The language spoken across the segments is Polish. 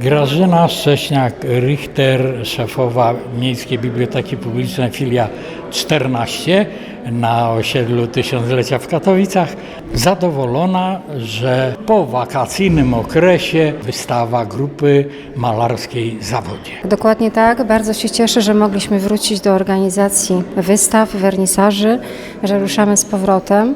Grażyna Szcześniak-Richter, szefowa Miejskiej Biblioteki Publicznej filia 14 na osiedlu Tysiąclecia w Katowicach, zadowolona, że po wakacyjnym okresie wystawa grupy malarskiej Zawodzie. Dokładnie tak. Bardzo się cieszę, że mogliśmy wrócić do organizacji wystaw, wernisaży, że ruszamy z powrotem.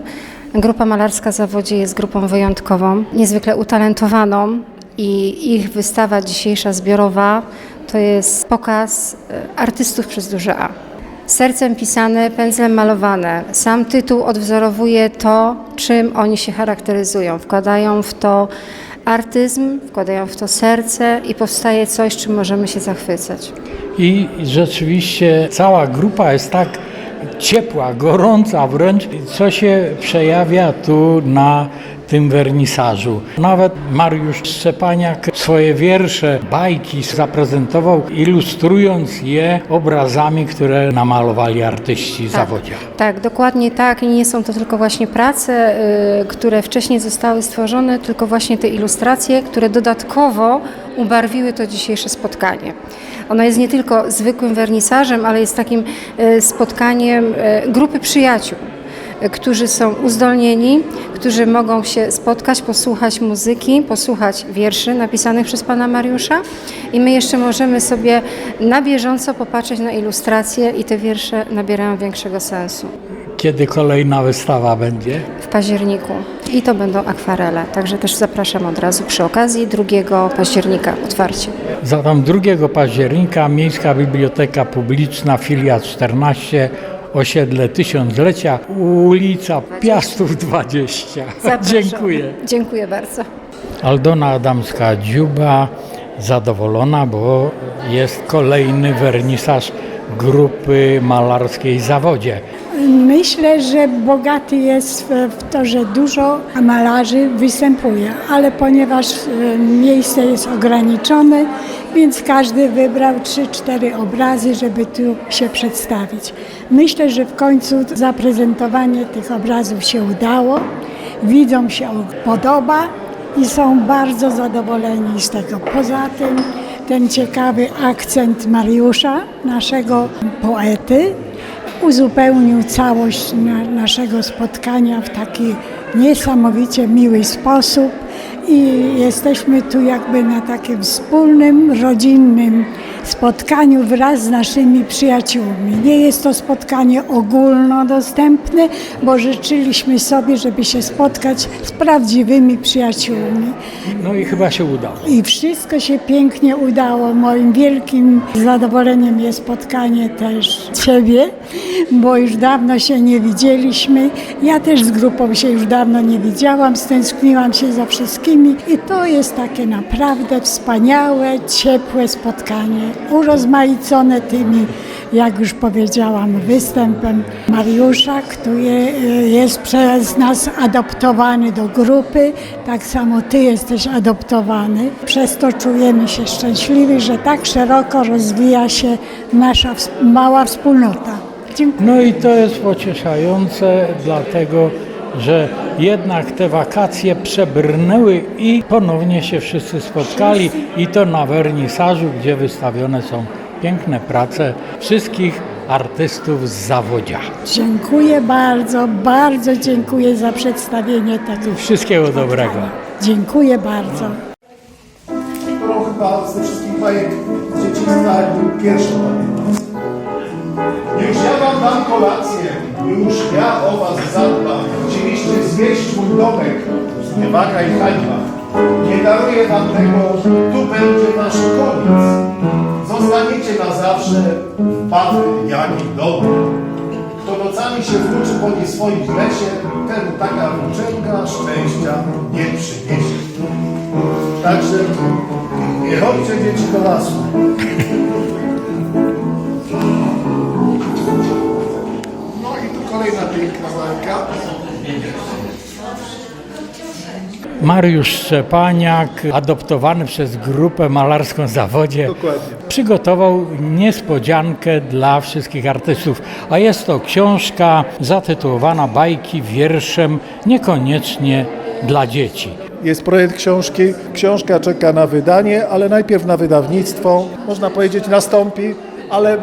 Grupa malarska Zawodzie jest grupą wyjątkową, niezwykle utalentowaną i ich wystawa dzisiejsza zbiorowa to jest pokaz e, artystów przez duże A. Sercem pisane, pędzlem malowane. Sam tytuł odwzorowuje to, czym oni się charakteryzują. Wkładają w to artyzm, wkładają w to serce i powstaje coś, czym możemy się zachwycać. I rzeczywiście cała grupa jest tak ciepła, gorąca wręcz, co się przejawia tu na tym wernisażu. Nawet Mariusz Szczepaniak swoje wiersze, bajki zaprezentował, ilustrując je obrazami, które namalowali artyści zawodzia. Tak, dokładnie tak. I nie są to tylko właśnie prace, y, które wcześniej zostały stworzone, tylko właśnie te ilustracje, które dodatkowo ubarwiły to dzisiejsze spotkanie. Ono jest nie tylko zwykłym wernisażem, ale jest takim y, spotkaniem y, grupy przyjaciół y, którzy są uzdolnieni, którzy mogą się spotkać, posłuchać muzyki, posłuchać wierszy napisanych przez pana Mariusza i my jeszcze możemy sobie na bieżąco popatrzeć na ilustracje i te wiersze nabierają większego sensu Kiedy kolejna wystawa będzie? w październiku. I to będą akwarele, także też zapraszam od razu przy okazji 2 października otwarcie. Zatem 2 października Miejska Biblioteka Publiczna, filia 14, osiedle Tysiąclecia, ulica Piastów 20. Zapraszam. Dziękuję. Dziękuję bardzo. Aldona Adamska-Dziuba zadowolona, bo jest kolejny wernisaż grupy malarskiej Zawodzie. Myślę, że bogaty jest w, to, że dużo malarzy występuje, ale ponieważ e, miejsce jest ograniczone, więc każdy wybrał 3-4 obrazy, żeby tu się przedstawić. Myślę, że w końcu zaprezentowanie tych obrazów się udało, widzom się podoba i są bardzo zadowoleni z tego. Poza tym ten ciekawy akcent Mariusza, naszego poety, uzupełnił całość na, naszego spotkania w taki niesamowicie miły sposób. I jesteśmy tu jakby na takim wspólnym, rodzinnym spotkaniu wraz z naszymi przyjaciółmi. Nie jest to spotkanie ogólnodostępne, bo życzyliśmy sobie, żeby się spotkać z prawdziwymi przyjaciółmi. No i chyba się udało. I wszystko się pięknie udało. Moim wielkim zadowoleniem jest spotkanie też Ciebie, bo już dawno się nie widzieliśmy. Ja też z grupą się już dawno nie widziałam, stęskniłam się za wszystkimi i to jest takie naprawdę wspaniałe, ciepłe spotkanie, urozmaicone tymi, jak już powiedziałam, występem Mariusza, który y, jest przez nas adoptowany do grupy. Tak samo Ty jesteś adoptowany. Przez to czujemy się szczęśliwi, że tak szeroko rozwija się nasza mała wspólnota. Dziękuję. No i to jest pocieszające, dlatego że jednak te wakacje przebrnęły i ponownie się wszyscy spotkali i to na wernisażu, gdzie wystawione są piękne prace wszystkich artystów z zawodzia. Dziękuję bardzo, bardzo dziękuję za przedstawienie tego. Wszystkiego dobrego. Dziękuję bardzo. którą chyba ze wszystkich bajek z dzieciństwa był. Już ja wam dam kolację, już ja o was zadbam. Chcieliście zwieść mój domek, nie waga i hańba. Nie daruję wam tego, tu będzie wasz koniec. Zostaniecie na zawsze jak i domy. Kto nocami się włóczy po nie swoim lesie, temu taka włóczęga szczęścia nie przyniesie. Także nie chodźcie dzieci do lasu. No i tu kolejna piękna bajka. Mariusz Szczepaniak, adoptowany przez grupę malarską w zawodzie, Dokładnie. przygotował niespodziankę dla wszystkich artystów. A jest to książka zatytułowana Bajki wierszem, niekoniecznie dla dzieci. jest projekt książki. Książka czeka na wydanie, ale najpierw na wydawnictwo. Można powiedzieć nastąpi, ale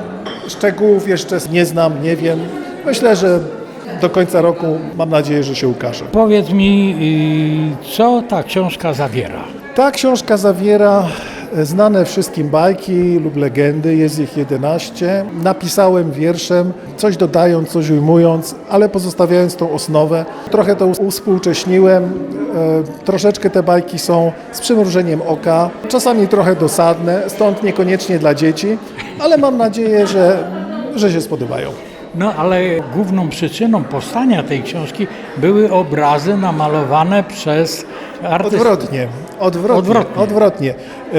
szczegółów jeszcze nie znam, nie wiem. Myślę, że do końca roku mam nadzieję, że się ukaże. Powiedz mi, y, co ta książka zawiera? Ta książka zawiera e, znane wszystkim bajki lub legendy, jest ich 11. Napisałem wierszem, coś dodając, coś ujmując, ale pozostawiając tą osnowę. Trochę to uspółcześniłem, e, troszeczkę te bajki są z przymrużeniem oka, czasami trochę dosadne, stąd niekoniecznie dla dzieci, ale mam nadzieję, że, że się spodobają. No ale główną przyczyną powstania tej książki były obrazy namalowane przez artystów. Odwrotnie, odwrotnie, Odwrotnie. odwrotnie. E,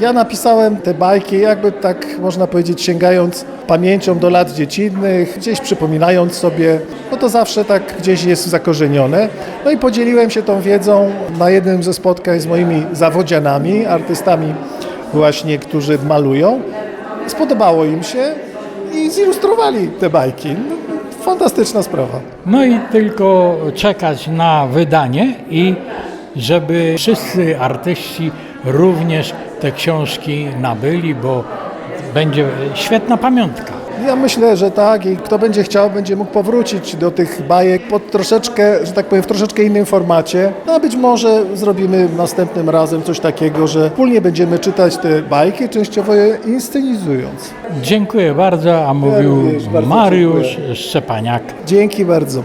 Ja napisałem te bajki, jakby tak można powiedzieć, sięgając pamięcią do lat dziecinnych, gdzieś przypominając sobie, no to zawsze tak gdzieś jest zakorzenione. No i podzieliłem się tą wiedzą na jednym ze spotkań z moimi zawodzianami, artystami właśnie, którzy malują. Spodobało im się i zilustrowali te bajki. No, Fantastyczna sprawa. No i tylko czekać na wydanie i żeby wszyscy artyści również te książki nabyli, bo będzie świetna pamiątka. Ja myślę, że tak i kto będzie chciał, będzie mógł powrócić do tych bajek pod troszeczkę, że tak powiem, w troszeczkę innym formacie. No a być może zrobimy następnym razem coś takiego, że wspólnie będziemy czytać te bajki, częściowo je inscenizując. Dziękuję bardzo, a mówił również bardzo Mariusz. Szczepaniak. Dzięki bardzo.